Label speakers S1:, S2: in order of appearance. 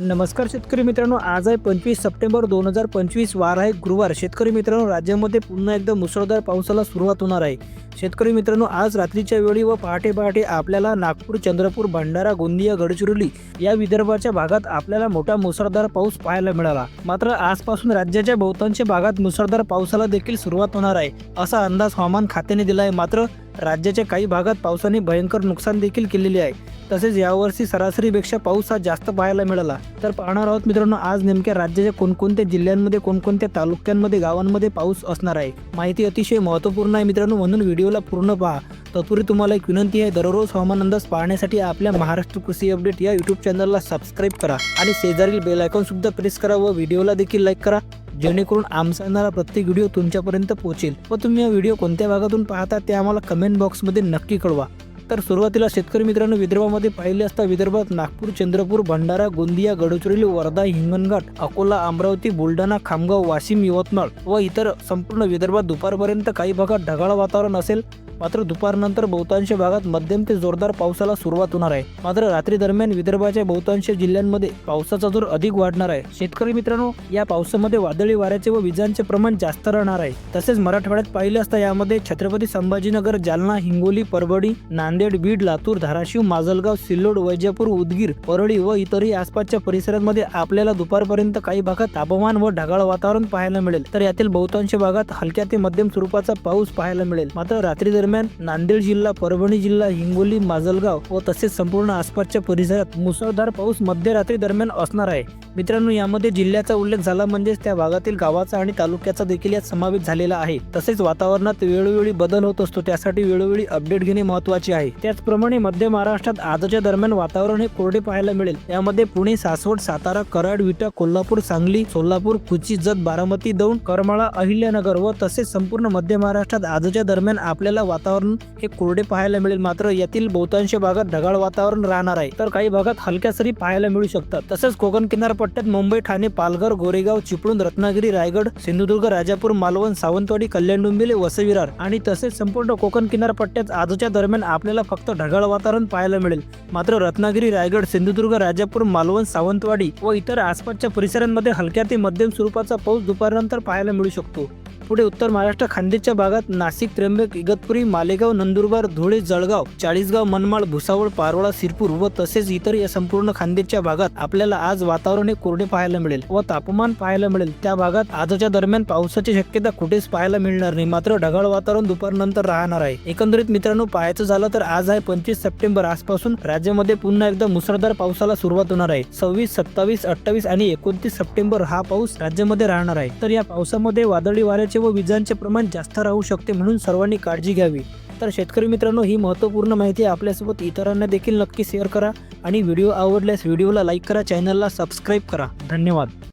S1: नमस्कार शेतकरी मित्रांनो आज आहे पंचवीस सप्टेंबर दोन हजार पंचवीस वार आहे गुरुवार. शेतकरी मित्रांनो राज्यामध्ये पुन्हा एकदा मुसळधार पावसाला सुरुवात होणार आहे. शेतकरी मित्रांनो आज रात्रीच्या वेळी व पहाटे पहाटे आपल्याला नागपूर चंद्रपूर भंडारा गोंदिया गडचिरोली या विदर्भाच्या भागात आपल्याला मोठा मुसळधार पाऊस पाहायला मिळाला. मात्र आजपासून राज्याच्या बहुतांश भागात मुसळधार पावसाला देखील सुरुवात होणार आहे असा अंदाज हवामान खात्याने दिला आहे मात्र राज्याच्या काही भागात पावसाने भयंकर नुकसान देखील केलेले आहे. तसेच यावर्षी सरासरीपेक्षा पाऊस हा जास्त पाहायला मिळाला. तर पाहणार आहोत मित्रांनो आज नेमक्या राज्याच्या कोणकोणत्या जिल्ह्यांमध्ये कोणकोणत्या तालुक्यांमध्ये गावांमध्ये पाऊस असणार आहे? माहिती अतिशय महत्त्वपूर्ण आहे मित्रांनो म्हणून व्हिडिओला पूर्ण पहा. तत्पूर्वी तुम्हाला एक विनंती आहे दररोज हवामान अंदाज पाहण्यासाठी आपल्या महाराष्ट्र कृषी अपडेट या युट्यूब चॅनलला सबस्क्राईब करा आणि शेजारील बेल आयकॉन सुद्धा प्रेस करा व व्हिडिओला देखील लाईक करा. जेणेकरून आमचा येणारा प्रत्येक व्हिडिओ तुमच्यापर्यंत पोहोचेल व तुम्ही हा व्हिडिओ कोणत्या भागातून पाहता ते आम्हाला कमेंट बॉक्समध्ये नक्की कळवा. तर सुरुवातीला शेतकरी मित्रांनो विदर्भामध्ये पाहिले असता विदर्भात नागपूर चंद्रपूर भंडारा गोंदिया गडचिरोली वर्धा हिंगणघाट अकोला अमरावती बुलढाणा खामगाव वाशिम यवतमाळ व इतर संपूर्ण विदर्भात दुपारपर्यंत काही भागात ढगाळ वातावरण असेल. मात्र दुपारनंतर बहुतांश भागात मध्यम ते जोरदार पावसाला सुरुवात होणार आहे. मात्र रात्री दरम्यान विदर्भाच्या बहुतांश जिल्ह्यांमध्ये पावसाचा जोर अधिक वाढणार आहे. शेतकरी मित्रांनो या पावसामध्ये वादळी वाऱ्याचे व विजांचे प्रमाण जास्त राहणार आहे. तसेच मराठवाड्यात पाहिले असता यामध्ये छत्रपती संभाजीनगर जालना हिंगोली परभणी नांदेड बीड लातूर धाराशिव माजलगाव सिल्लोड वैजापूर उदगीर परळी व इतरही आसपासच्या परिसरांमध्ये आपल्याला दुपारपर्यंत काही भागात तापमान व ढगाळ वातावरण पाहायला मिळेल. तर यातील बहुतांश भागात हलक्या ते मध्यम स्वरूपाचा पाऊस पाहायला मिळेल. मात्र रात्री दरम्यान नांदेड जिल्हा परभणी जिल्हा हिंगोली माजलगाव व तसेच संपूर्ण आसपासच्या परिसरात मुसळधार पाऊस मध्यरात्री दरम्यान असणार आहे. मित्रांनो यामध्ये जिल्ह्याचा उल्लेख झाला म्हणजेच त्या भागातील गावाचा आणि तालुक्याचा देखील यात समावेश झालेला आहे. तसेच वातावरणात वेळोवेळी बदल होत असतो त्यासाठी वेळोवेळी अपडेट घेणे महत्त्वाचे आहे. त्याचप्रमाणे मध्य महाराष्ट्रात आजच्या दरम्यान वातावरण हे कोरडे पाहायला मिळेल. यामध्ये पुणे सासवड सातारा कराड विटा कोल्हापूर सांगली सोलापूर कुची जत बारामती दौंड करमाळा अहिल्यानगर व तसेच संपूर्ण मध्य महाराष्ट्रात आजच्या दरम्यान आपल्याला वातावरण हे कोरडे पाहायला मिळेल. मात्र यातील बहुतांश भागात ढगाळ वातावरण राहणार आहे. तर काही भागात हलक्या सरी पाहायला मिळू शकतात. तसेच कोकण पट्ट्यात मुंबई ठाणे पालघर गोरेगाव चिपळूण रत्नागिरी रायगड सिंधुदुर्ग राजापूर मालवण सावंतवाडी कल्याण डोंबिवली वसई-विरार आणि तसेच संपूर्ण कोकण किनारपट्ट्यात आजच्या दरम्यान आपल्याला फक्त ढगाळ वातावरण पाहायला मिळेल. मात्र रत्नागिरी रायगड सिंधुदुर्ग राजापूर मालवण सावंतवाडी व इतर आसपासच्या परिसरांमध्ये हलक्या ते मध्यम स्वरूपाचा पाऊस दुपारनंतर पाहायला मिळू शकतो. पुढे उत्तर महाराष्ट्र खानदेशच्या भागात नाशिक त्र्यंबक इगतपुरी मालेगाव नंदुरबार धुळे जळगाव चाळीसगाव मनमाड भुसावळ पारोळा सिरपूर व तसेच इतर या संपूर्ण खानदेशच्या भागात आपल्याला आज वातावरण हे कोरडे पाहायला मिळेल व तापमान पाहायला मिळेल. त्या भागात आजच्या दरम्यान पावसाची शक्यता कुठेच पाहायला मिळणार नाही. मात्र ढगाळ वातावरण दुपारनंतर राहणार आहे. एकंदरीत मित्रांनो पाहायचं झालं तर आज आहे पंचवीस सप्टेंबर आजपासून. राज्यामध्ये पुन्हा एकदा मुसळधार पावसाला सुरुवात होणार आहे. सव्वीस सत्तावीस अठ्ठावीस आणि एकोणतीस सप्टेंबर हा पाऊस राज्यामध्ये राहणार आहे. तर या पावसामध्ये वादळी वाऱ्याचे व विजांचे प्रमाण जास्त राहू शकते म्हणून सर्वांनी काळजी घ्यावी. तर शेतकरी मित्रांनो ही महत्त्वपूर्ण माहिती आपल्यासोबत इतरांना देखील नक्की शेअर करा आणि व्हिडिओ आवडल्यास व्हिडिओला लाईक करा चॅनलला सबस्क्राईब करा. धन्यवाद.